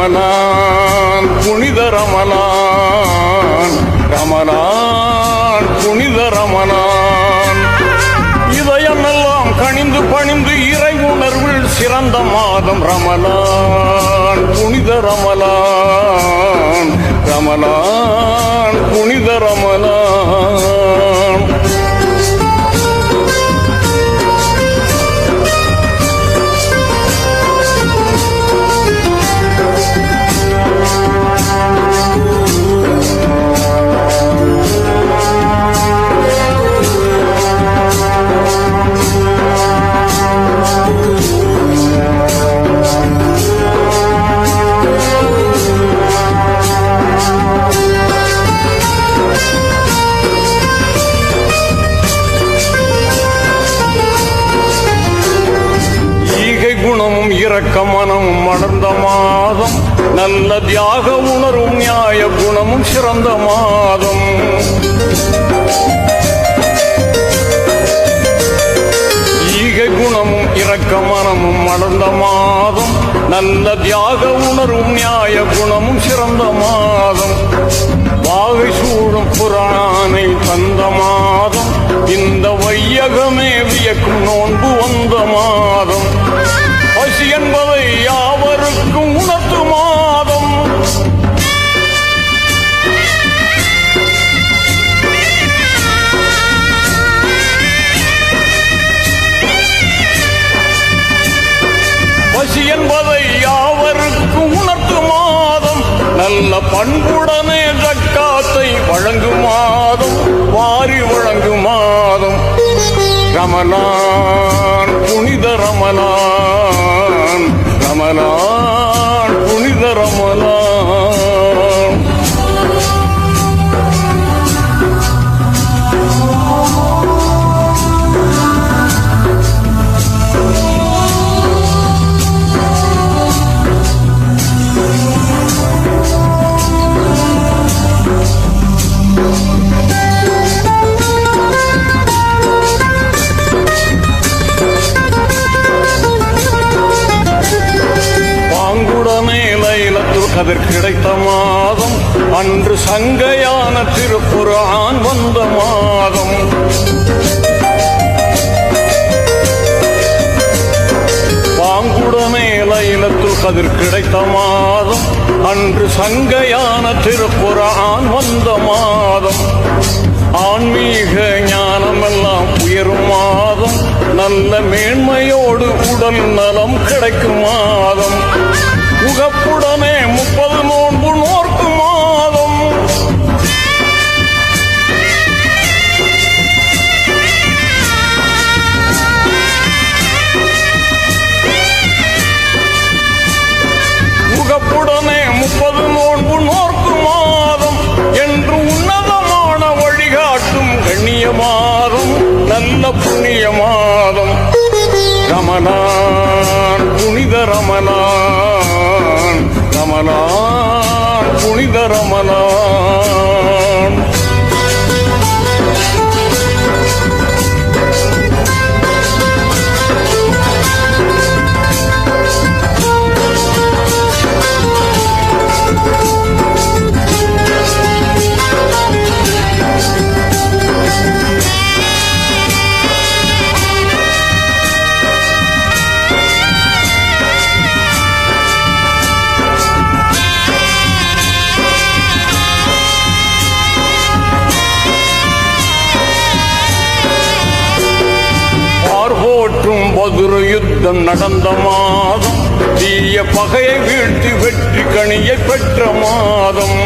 ரமலான் புனித ரமணான். ரமலான் புனித ரமணான். இதயமெல்லாம் கணிந்து பணிந்து இறை உணர்வில் சிறந்த மாதம் ரமணான் புனித ரமலான் ரமலான் புனித ரமலான் இறக்க இரக்க மனமும் மலர்ந்த மாதம் நல்ல தியாக உணரும் நியாய குணமும் சிறந்த மாதம். ஈகை குணமும் இறக்க மனமும் மலர்ந்த மாதம் நல்ல தியாக உணரும் நியாய குணமும் சிறந்த மாதம். வாகை சூழும் புராணை தந்த மாதம் இந்த வையகமே வியக்கும் நோன்பு வந்த மாதம். பண்புடனே ஜக்காத்தை வழங்கும் மாதம் வாரி வழங்கும் மாதம் ரமலான் புனித ரமலான் லைலத்துல் கிடைத்த மாதம் அன்று சங்கையான திருப்புரான் வந்த மாதம். பாங்குடனே கதிர் கிடைத்த மாதம் அன்று சங்கையான திருப்புரான் வந்த மாதம். ஆன்மீக ஞானமெல்லாம் உயரும் மாதம் நல்ல மேன்மையோடு உடல் நலம் கிடைக்கும் மாதம். உகப்புடனே ரமணான் புனித ரமணான் ரமணான் புனித ரமணான். மதுர யுத்தம் நடந்த மாதம் தீய பகையை வீழ்த்தி வெற்றி கணியை பெற்ற மாதம்.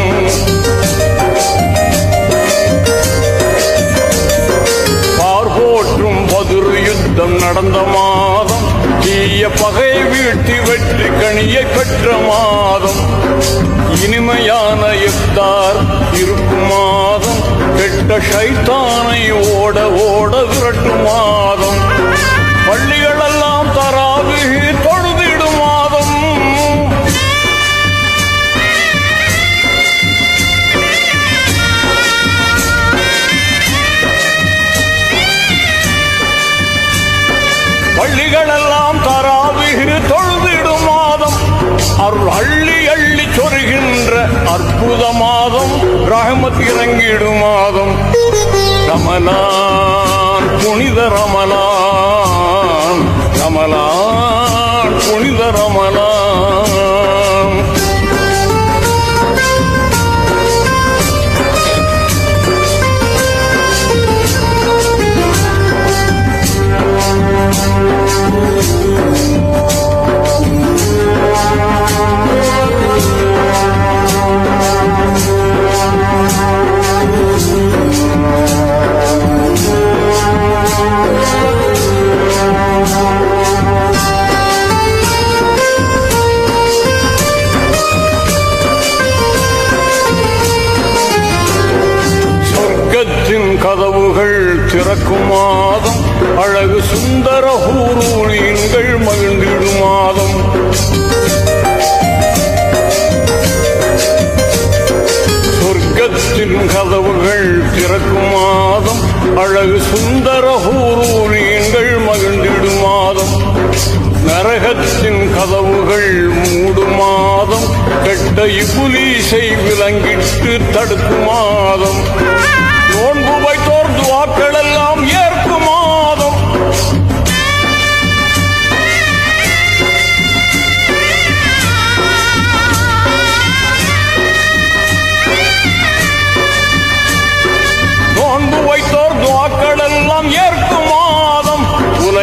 பார்போற்றும் மதுர யுத்தம் நடந்த மாதம் தீய பகையை வீழ்த்தி வெற்றி கணியை பெற்ற மாதம். இனிமையான இஃப்தார் இருக்கும் மாதம் கெட்ட சைத்தானை ஓட ஓட விரட்டும் மாதம். பள்ளிகளெல்லாம் தராவிகு தொழுதிடும் மாதம். அருள் அள்ளி அள்ளி சொருகின்ற அற்புத மாதம் ரஹமத் இறங்கிடும் மாதம். ரமலான் புனித ரமலான் ரமலான் புனித ரமலான். சுந்தர ஊரூழியங்கள் மகிழ்ந்திடும் மாதம். சொர்க்கத்தின் கதவுகள் திறக்கும் மாதம். அழகு சுந்தர ஊரூழியங்கள் மகிழ்ந்திடும் மாதம். நரகத்தின் கதவுகள் மூடும் மாதம். கெட்ட இப்புலீசை விளங்கிட்டு தடுக்கும் மாதம். நோன்பு வைத்தோர் துவாக்கள்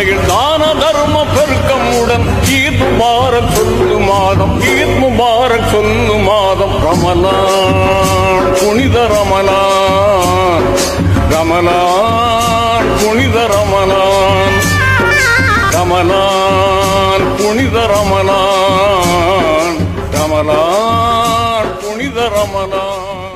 உலகில் தான தர்ம பெருக்கமுடன் ஈத் முபாரக் சொல்லு மாதம் ஈத் முபாரக் சொல்லு மாதம். ரமலான் புனித ரமலான். ரமலான் புனித ரமலான். ரமலான் புனித ரமலான். ரமலான் புனித ரமலான்.